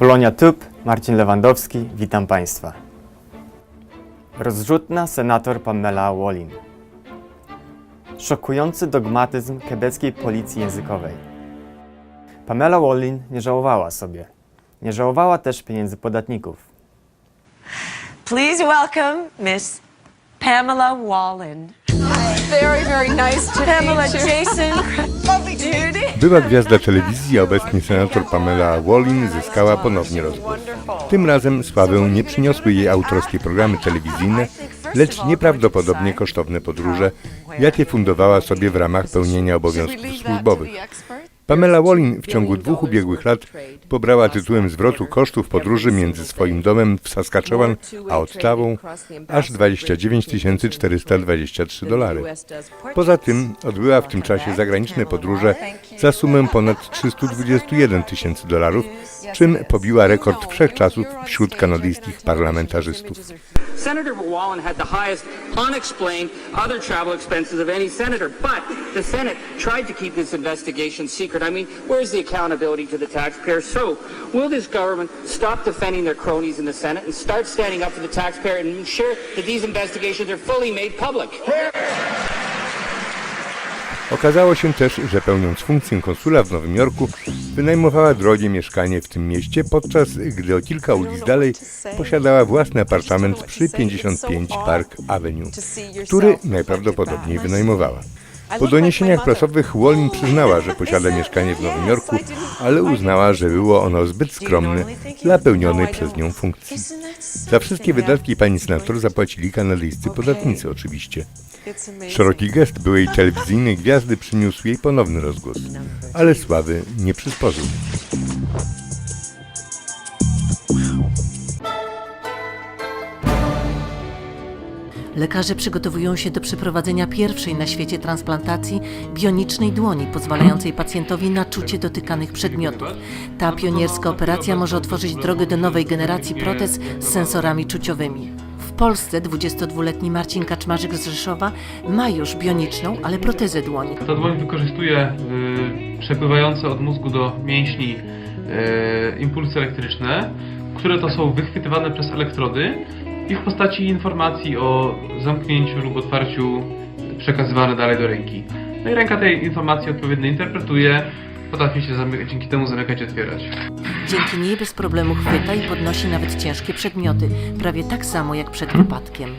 Polonia Tup, Marcin Lewandowski, witam Państwa. Rozrzutna senator Pamela Wallin. Szokujący dogmatyzm quebeckiej policji językowej. Pamela Wallin nie żałowała sobie. Nie żałowała też pieniędzy podatników. Please welcome Miss Pamela Wallin. Very, very nice to Pamela meet you. Jason. Była gwiazda telewizji, a obecnie senator Pamela Wallin zyskała ponownie rozgłos. Tym razem sławę nie przyniosły jej autorskie programy telewizyjne, lecz nieprawdopodobnie kosztowne podróże, jakie fundowała sobie w ramach pełnienia obowiązków służbowych. Pamela Wallin w ciągu dwóch ubiegłych lat pobrała tytułem zwrotu kosztów podróży między swoim domem w Saskatchewan a Ottawą aż 29 423 dolary. Poza tym odbyła w tym czasie zagraniczne podróże za sumę ponad 321 tysięcy dolarów, czym pobiła rekord wszechczasów wśród kanadyjskich parlamentarzystów. Senator Wallen had the highest unexplained other travel expenses of any senator, but the Senate tried to keep this investigation secret. I mean, where's the accountability to the taxpayer? So, will this government stop defending their cronies in the Senate and start standing up for the taxpayer and ensure that these investigations are fully made public? Okazało się też, że pełniąc funkcję konsula w Nowym Jorku, wynajmowała drogie mieszkanie w tym mieście, podczas gdy o kilka ulic dalej posiadała własny apartament przy 55 Park Avenue, który najprawdopodobniej wynajmowała. Po doniesieniach prasowych Wallin przyznała, że posiada mieszkanie w Nowym Jorku, ale uznała, że było ono zbyt skromne dla pełnionej przez nią funkcji. Za wszystkie wydatki pani senator zapłacili kanadyjscy podatnicy oczywiście. Szeroki gest byłej telewizyjnej gwiazdy przyniósł jej ponowny rozgłos, ale sławy nie przysporzył. Lekarze przygotowują się do przeprowadzenia pierwszej na świecie transplantacji bionicznej dłoni, pozwalającej pacjentowi na czucie dotykanych przedmiotów. Ta pionierska operacja może otworzyć drogę do nowej generacji protez z sensorami czuciowymi. Polsce 22-letni Marcin Kaczmarzyk z Rzeszowa ma już bioniczną, ale protezę dłoni. Ta dłoń wykorzystuje y, przepływające od mózgu do mięśni y, impulsy elektryczne, które to są wychwytywane przez elektrody i w postaci informacji o zamknięciu lub otwarciu przekazywane dalej do ręki. No i ręka tej informacji odpowiednio interpretuje, potrafi się zamykać, dzięki temu zamykać i otwierać. Dzięki niej bez problemu chwyta i podnosi nawet ciężkie przedmioty, prawie tak samo jak przed wypadkiem.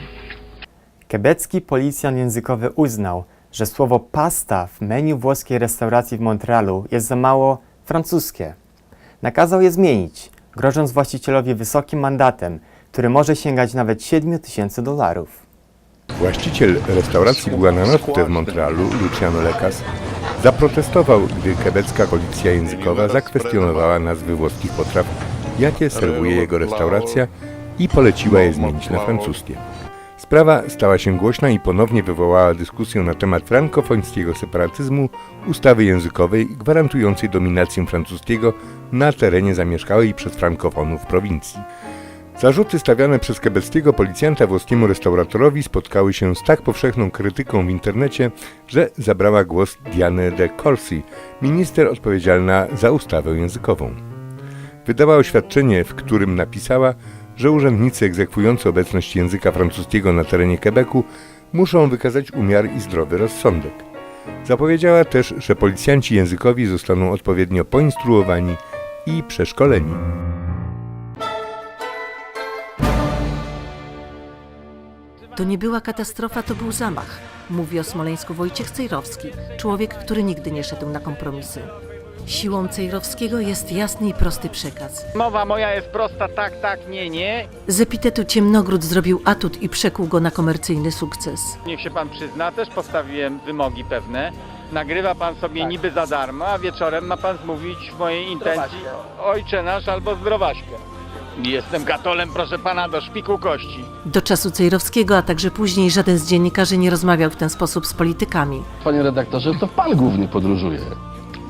Quebecki policjant językowy uznał, że słowo pasta w menu włoskiej restauracji w Montrealu jest za mało francuskie. Nakazał je zmienić, grożąc właścicielowi wysokim mandatem, który może sięgać nawet 7 tysięcy dolarów. Właściciel restauracji Buonanotte w Montrealu, Luciano Lecas, zaprotestował, gdy quebecka policja językowa zakwestionowała nazwy włoskich potraw, jakie serwuje jego restauracja i poleciła je zmienić na francuskie. Sprawa stała się głośna i ponownie wywołała dyskusję na temat frankofońskiego separatyzmu, ustawy językowej gwarantującej dominację francuskiego na terenie zamieszkałej przez frankofonów prowincji. Zarzuty stawiane przez quebeckiego policjanta włoskiemu restauratorowi spotkały się z tak powszechną krytyką w internecie, że zabrała głos Diane de Corsi, minister odpowiedzialna za ustawę językową. Wydała oświadczenie, w którym napisała, że urzędnicy egzekwujący obecność języka francuskiego na terenie Quebecu muszą wykazać umiar i zdrowy rozsądek. Zapowiedziała też, że policjanci językowi zostaną odpowiednio poinstruowani i przeszkoleni. To nie była katastrofa, to był zamach, mówi o Smoleńsku Wojciech Cejrowski, człowiek, który nigdy nie szedł na kompromisy. Siłą Cejrowskiego jest jasny i prosty przekaz. Mowa moja jest prosta, tak, tak, nie, nie. Z epitetu Ciemnogród zrobił atut i przekuł go na komercyjny sukces. Niech się pan przyzna, też postawiłem wymogi pewne. Nagrywa pan sobie niby za darmo, a wieczorem ma pan zmówić w mojej intencji ojcze nasz albo zdrowaśkę. Jestem katolem, proszę pana, do szpiku kości. Do czasu Cejrowskiego, a także później żaden z dziennikarzy nie rozmawiał w ten sposób z politykami. Panie redaktorze, to pan głównie podróżuje.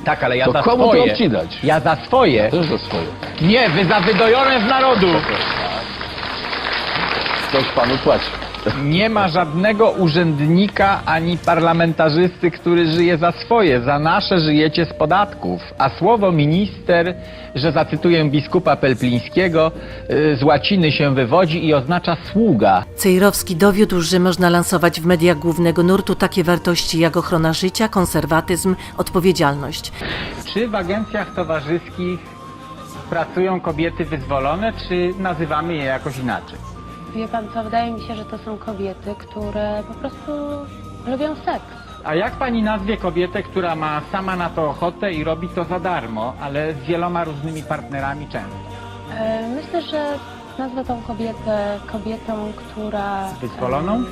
Tak, ale ja To za komu to swoje. odcinać? Ja za swoje. Też za swoje. Nie, wy za wydojone z narodu. Ktoś panu płaci. Nie ma żadnego urzędnika ani parlamentarzysty, który żyje za swoje. Za nasze żyjecie z podatków. A słowo minister, że zacytuję biskupa Pelplińskiego, y, z łaciny się wywodzi i oznacza sługa. Cejrowski dowiódł, że można lansować w mediach głównego nurtu takie wartości jak ochrona życia, konserwatyzm, odpowiedzialność. Czy w agencjach towarzyskich pracują kobiety wyzwolone, czy nazywamy je jakoś inaczej? Wie pan co, wydaje mi się, że to są kobiety, które po prostu lubią seks. A jak pani nazwie kobietę, która ma sama na to ochotę i robi to za darmo, ale z wieloma różnymi partnerami często? E, Myślę, że nazwę tą kobietę kobietą, która... Wyzwoloną? em,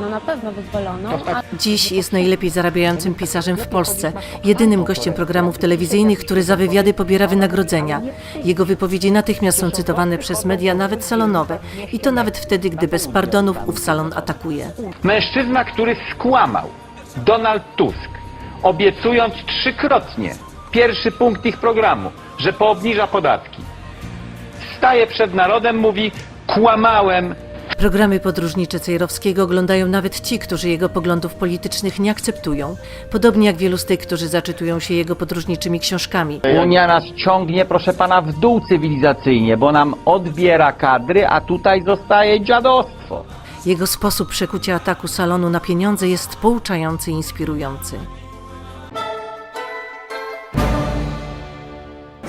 No na pewno wyzwoloną, a Dziś jest najlepiej zarabiającym pisarzem w Polsce, jedynym gościem programów telewizyjnych, który za wywiady pobiera wynagrodzenia. Jego wypowiedzi natychmiast są cytowane przez media, nawet salonowe, i to nawet wtedy, gdy bez pardonów ów salon atakuje. Mężczyzna, który skłamał. Donald Tusk. Obiecując trzykrotnie pierwszy punkt ich programu, że poobniża podatki. Staje przed narodem, mówi kłamałem, Programy podróżnicze Cejrowskiego oglądają nawet ci, którzy jego poglądów politycznych nie akceptują, podobnie jak wielu z tych, którzy zaczytują się jego podróżniczymi książkami. Unia nas ciągnie, proszę pana, w dół cywilizacyjnie, bo nam odbiera kadry, a tutaj zostaje dziadostwo. Jego sposób przekucia ataku salonu na pieniądze jest pouczający i inspirujący.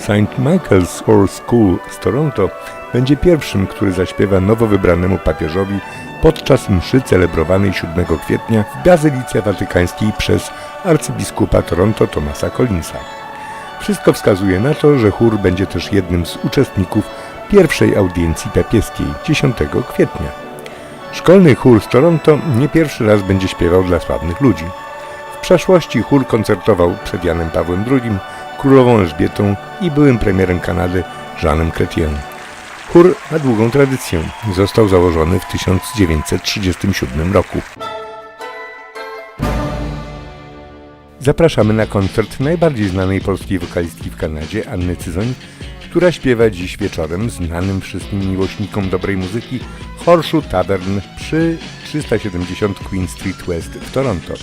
St. Michael's Horse School z Toronto będzie pierwszym, który zaśpiewa nowo wybranemu papieżowi podczas mszy celebrowanej 7 kwietnia w Bazylice Watykańskiej przez arcybiskupa Toronto Thomasa Collinsa. Wszystko wskazuje na to, że chór będzie też jednym z uczestników pierwszej audiencji papieskiej 10 kwietnia. Szkolny chór z Toronto nie pierwszy raz będzie śpiewał dla sławnych ludzi. W przeszłości chór koncertował przed Janem Pawłem II, królową Elżbietą i byłym premierem Kanady Jeanem Chrétien. Chór ma długą tradycję. Został założony w 1937 roku. Zapraszamy na koncert najbardziej znanej polskiej wokalistki w Kanadzie, Anny Cyzoń, która śpiewa dziś wieczorem znanym wszystkim miłośnikom dobrej muzyki Horseshoe Tavern przy 370 Queen Street West w Toronto.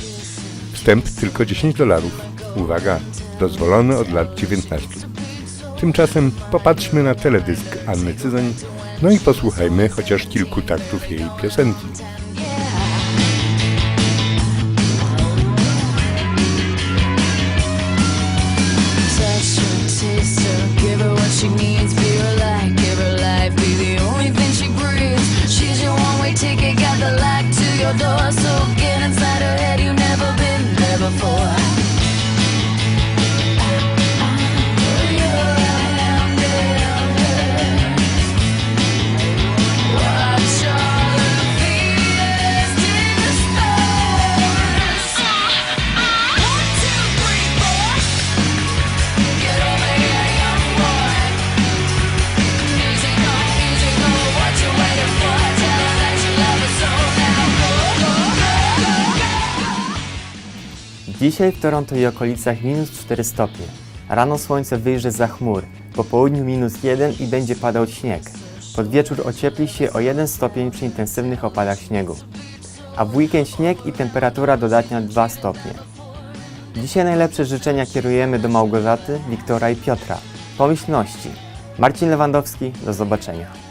Wstęp tylko 10 dolarów. Uwaga, dozwolony od lat 19. Tymczasem popatrzmy na teledysk Anny Cyzoń, no i posłuchajmy chociaż kilku taktów jej piosenki. Touch her, taste Dzisiaj w Toronto i okolicach minus 4 stopnie. Rano słońce wyjrzy za chmur, po południu minus 1 i będzie padał śnieg. Pod wieczór ociepli się o 1 stopień przy intensywnych opadach śniegu. A w weekend śnieg i temperatura dodatnia 2 stopnie. Dzisiaj najlepsze życzenia kierujemy do Małgorzaty, Wiktora i Piotra. Pomyślności. Marcin Lewandowski, do zobaczenia.